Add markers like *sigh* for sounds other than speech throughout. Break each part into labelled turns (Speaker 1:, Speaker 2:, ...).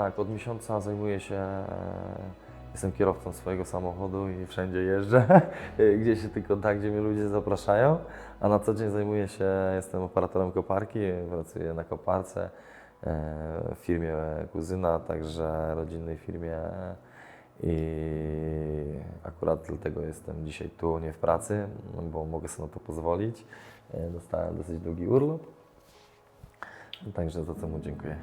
Speaker 1: tak, od miesiąca zajmuję się, e, jestem kierowcą swojego samochodu i wszędzie jeżdżę, *laughs* gdzie się tylko tak, gdzie mnie ludzie zapraszają, a na co dzień zajmuję się, jestem operatorem koparki, pracuję na koparce e, w firmie kuzyna, także rodzinnej firmie i akurat dlatego jestem dzisiaj tu, nie w pracy, bo mogę sobie na to pozwolić. E, Dostałem dosyć długi urlop, także za to mu dziękuję.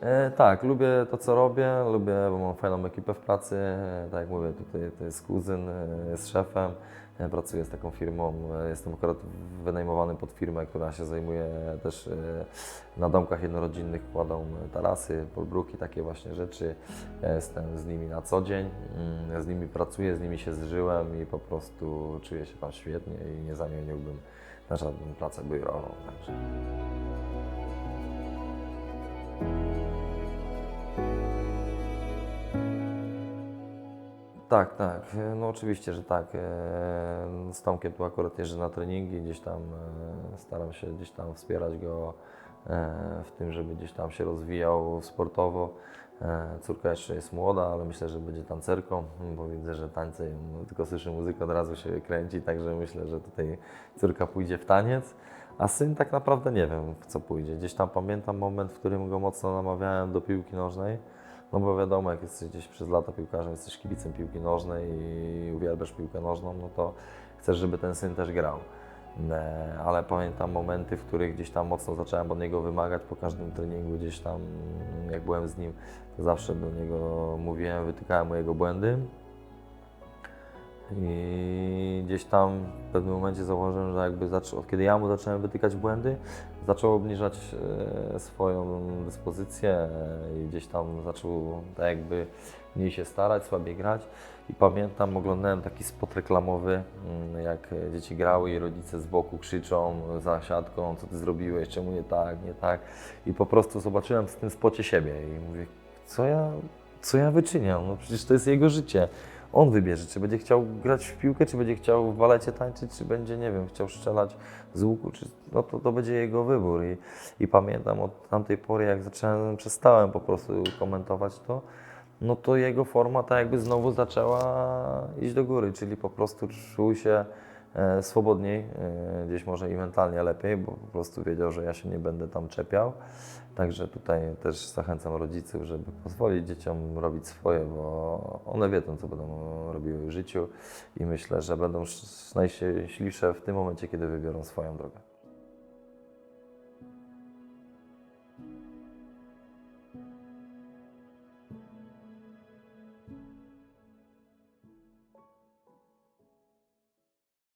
Speaker 1: E, tak, lubię to, co robię, lubię, bo mam fajną ekipę w pracy. E, tak jak mówię, tutaj to jest kuzyn, e, jest szefem, pracuję z taką firmą. Jestem akurat wynajmowany pod firmę, która się zajmuje też na domkach jednorodzinnych, kładą tarasy, polbruki, takie właśnie rzeczy. Ja jestem z nimi na co dzień, mm, z nimi pracuję, z nimi się zżyłem i po prostu czuję się tam świetnie i nie zamieniłbym na żadną pracę biurową. Także. Tak, tak. E, No oczywiście, że tak. E, Z Tomkiem tu akurat jeżdżę na treningi, gdzieś tam e, staram się gdzieś tam wspierać go w tym, żeby gdzieś tam się rozwijał sportowo. Córka jeszcze jest młoda, ale myślę, że będzie tancerką, bo widzę, że tańce, no, tylko słyszy muzykę, od razu się kręci, także myślę, że tutaj córka pójdzie w taniec. A syn tak naprawdę nie wiem, w co pójdzie. Gdzieś tam pamiętam moment, w którym go mocno namawiałem do piłki nożnej. No bo wiadomo, jak jesteś gdzieś przez lata piłkarzem, jesteś kibicem piłki nożnej i uwielbiasz piłkę nożną, no to chcesz, żeby ten syn też grał. E, Ale pamiętam momenty, w których gdzieś tam mocno zacząłem od niego wymagać po każdym treningu, gdzieś tam jak byłem z nim, to zawsze do niego mówiłem, wytykałem mu jego błędy. I gdzieś tam w pewnym momencie zauważyłem, że jakby zaczął, kiedy ja mu zacząłem wytykać błędy, zaczął obniżać e, swoją dyspozycję e, i gdzieś tam zaczął tak jakby mniej się starać, słabiej grać. I pamiętam, oglądałem taki spot reklamowy, mm, jak dzieci grały i rodzice z boku krzyczą za siatką, co ty zrobiłeś, czemu nie tak, nie tak. I po prostu zobaczyłem w tym spocie siebie i mówię, co ja, co ja wyczyniam? No przecież to jest jego życie. On wybierze, czy będzie chciał grać w piłkę, czy będzie chciał w balecie tańczyć, czy będzie, nie wiem, chciał strzelać z łuku, czy, no to, to będzie jego wybór. I, I pamiętam od tamtej pory, jak zacząłem, przestałem po prostu komentować to, no to jego forma tak jakby znowu zaczęła iść do góry, czyli po prostu czuł się swobodniej, e, gdzieś może i mentalnie lepiej, bo po prostu wiedział, że ja się nie będę tam czepiał. Także tutaj też zachęcam rodziców, żeby pozwolić dzieciom robić swoje, bo one wiedzą, co będą robiły w życiu i myślę, że będą sz- najszczęśliwsze w tym momencie, kiedy wybiorą swoją drogę.